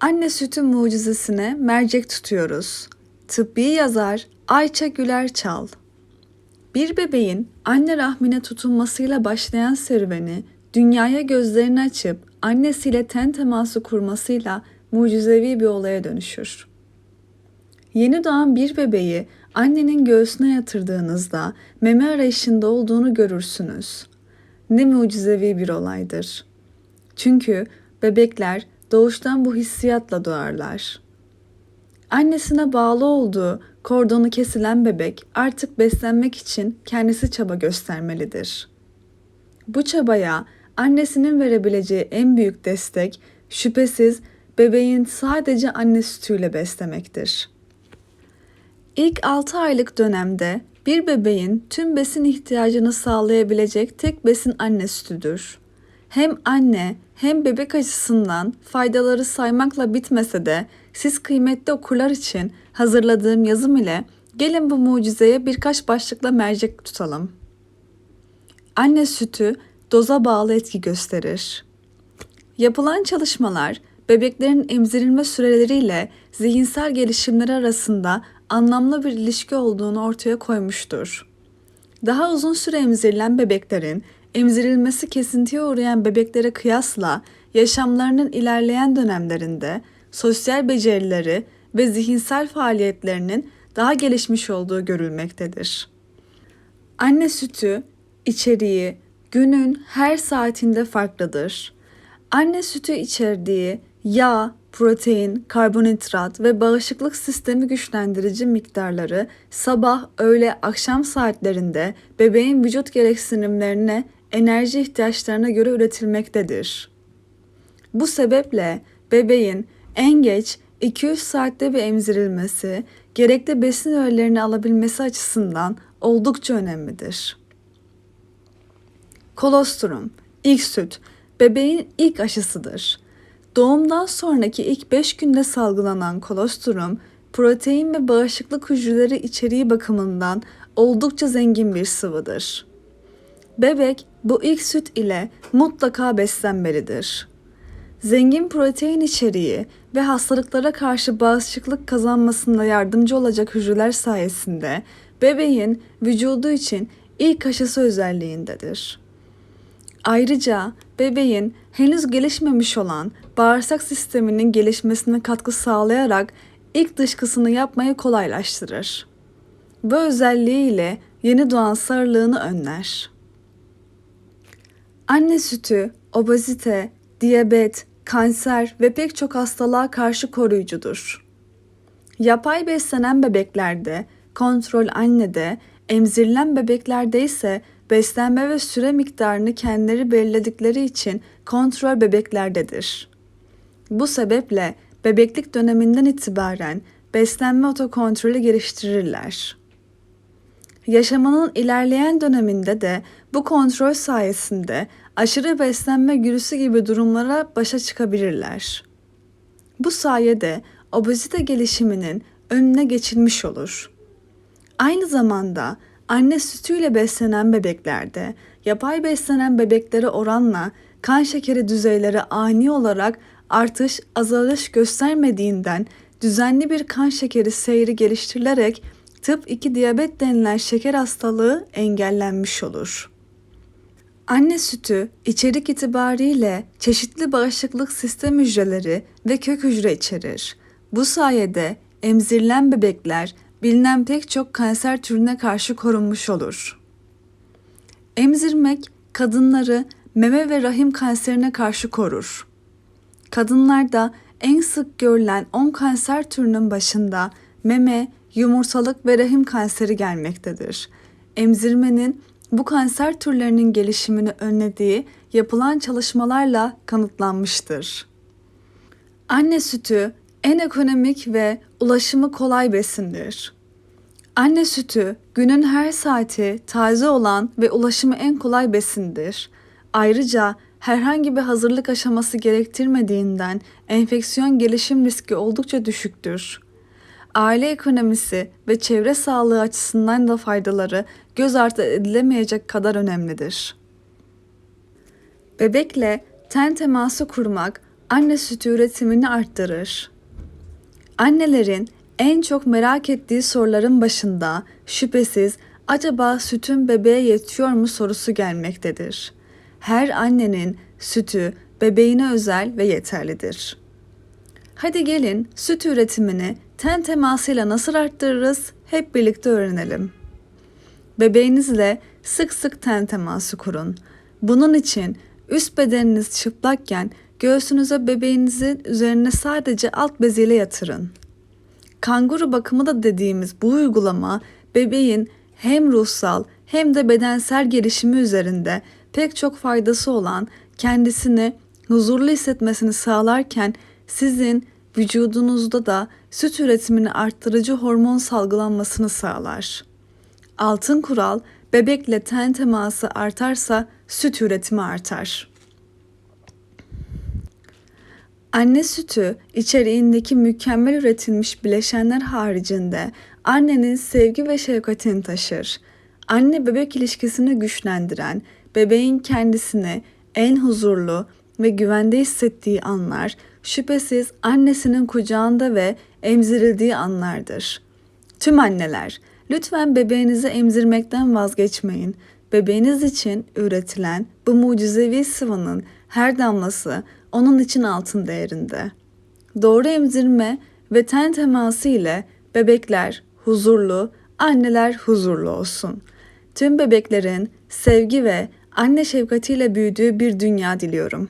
Anne sütü mucizesine mercek tutuyoruz. Tıbbi yazar Ayça Güler Çal. Bir bebeğin anne rahmine tutunmasıyla başlayan serüveni, dünyaya gözlerini açıp annesiyle ten teması kurmasıyla mucizevi bir olaya dönüşür. Yeni doğan bir bebeği annenin göğsüne yatırdığınızda meme arayışında olduğunu görürsünüz. Ne mucizevi bir olaydır. Çünkü bebekler doğuştan bu hissiyatla doğarlar. Annesine bağlı olduğu kordonu kesilen bebek artık beslenmek için kendisi çaba göstermelidir. Bu çabaya annesinin verebileceği en büyük destek şüphesiz bebeğin sadece anne sütüyle beslemektir. İlk 6 aylık dönemde bir bebeğin tüm besin ihtiyacını sağlayabilecek tek besin anne sütüdür. Hem anne hem bebek açısından faydaları saymakla bitmese de siz kıymetli okurlar için hazırladığım yazım ile gelin bu mucizeye birkaç başlıkla mercek tutalım. Anne sütü doza bağlı etki gösterir. Yapılan çalışmalar bebeklerin emzirilme süreleriyle zihinsel gelişimleri arasında anlamlı bir ilişki olduğunu ortaya koymuştur. Daha uzun süre emzirilen bebeklerin emzirilmesi kesintiye uğrayan bebeklere kıyasla yaşamlarının ilerleyen dönemlerinde sosyal becerileri ve zihinsel faaliyetlerinin daha gelişmiş olduğu görülmektedir. Anne sütü içeriği günün her saatinde farklıdır. Anne sütü içerdiği yağ, protein, karbonhidrat ve bağışıklık sistemi güçlendirici miktarları sabah, öğle, akşam saatlerinde bebeğin vücut gereksinimlerine, enerji ihtiyaçlarına göre üretilmektedir. Bu sebeple bebeğin en geç 200 saatte bir emzirilmesi, gerekli besin öğelerini alabilmesi açısından oldukça önemlidir. Kolostrum, ilk süt, bebeğin ilk aşısıdır. Doğumdan sonraki ilk 5 günde salgılanan kolostrum, protein ve bağışıklık hücreleri içeriği bakımından oldukça zengin bir sıvıdır. Bebek bu ilk süt ile mutlaka beslenmelidir. Zengin protein içeriği ve hastalıklara karşı bağışıklık kazanmasında yardımcı olacak hücreler sayesinde bebeğin vücudu için ilk aşısı özelliğindedir. Ayrıca bebeğin henüz gelişmemiş olan bağırsak sisteminin gelişmesine katkı sağlayarak ilk dışkısını yapmayı kolaylaştırır. Bu özelliğiyle yeni doğan sarılığını önler. Anne sütü, obezite, diyabet, kanser ve pek çok hastalığa karşı koruyucudur. Yapay beslenen bebeklerde, kontrol annede, emzirilen bebeklerde ise beslenme ve süre miktarını kendileri belirledikleri için kontrol bebeklerdedir. Bu sebeple bebeklik döneminden itibaren beslenme otokontrolü geliştirirler. Yaşamının ilerleyen döneminde de bu kontrol sayesinde aşırı beslenme gürüsü gibi durumlara başa çıkabilirler. Bu sayede obezite gelişiminin önüne geçilmiş olur. Aynı zamanda anne sütüyle beslenen bebeklerde yapay beslenen bebeklere oranla kan şekeri düzeyleri ani olarak artış azalış göstermediğinden düzenli bir kan şekeri seyri geliştirilerek tıp 2 diyabet denilen şeker hastalığı engellenmiş olur. Anne sütü içerik itibariyle çeşitli bağışıklık sistem hücreleri ve kök hücre içerir. Bu sayede emzirilen bebekler bilinen pek çok kanser türüne karşı korunmuş olur. Emzirmek kadınları meme ve rahim kanserine karşı korur. Kadınlarda en sık görülen 10 kanser türünün başında meme, yumurtalık ve rahim kanseri gelmektedir. Emzirmenin bu kanser türlerinin gelişimini önlediği yapılan çalışmalarla kanıtlanmıştır. Anne sütü en ekonomik ve ulaşımı kolay besindir. Anne sütü günün her saati taze olan ve ulaşımı en kolay besindir. Ayrıca herhangi bir hazırlık aşaması gerektirmediğinden enfeksiyon gelişim riski oldukça düşüktür. Aile ekonomisi ve çevre sağlığı açısından da faydaları göz ardı edilemeyecek kadar önemlidir. Bebekle ten teması kurmak anne sütü üretimini arttırır. Annelerin en çok merak ettiği soruların başında şüphesiz acaba sütün bebeğe yetiyor mu sorusu gelmektedir. Her annenin sütü bebeğine özel ve yeterlidir. Hadi gelin süt üretimini ten temasıyla nasıl arttırırız hep birlikte öğrenelim. Bebeğinizle sık sık ten teması kurun. Bunun için üst bedeniniz çıplakken göğsünüze bebeğinizin üzerine sadece alt beziyle yatırın. Kanguru bakımı da dediğimiz bu uygulama bebeğin hem ruhsal hem de bedensel gelişimi üzerinde pek çok faydası olan kendisini huzurlu hissetmesini sağlarken sizin vücudunuzda da süt üretimini arttırıcı hormon salgılanmasını sağlar. Altın kural bebekle ten teması artarsa süt üretimi artar. Anne sütü içeriğindeki mükemmel üretilmiş bileşenler haricinde annenin sevgi ve şefkatini taşır. Anne bebek ilişkisini güçlendiren, bebeğin kendisini en huzurlu ve güvende hissettiği anlar şüphesiz annesinin kucağında ve emzirildiği anlardır. Tüm anneler, lütfen bebeğinizi emzirmekten vazgeçmeyin. Bebeğiniz için üretilen bu mucizevi sıvının her damlası onun için altın değerinde. Doğru emzirme ve ten teması ile bebekler huzurlu, anneler huzurlu olsun. Tüm bebeklerin sevgi ve anne şefkatiyle büyüdüğü bir dünya diliyorum.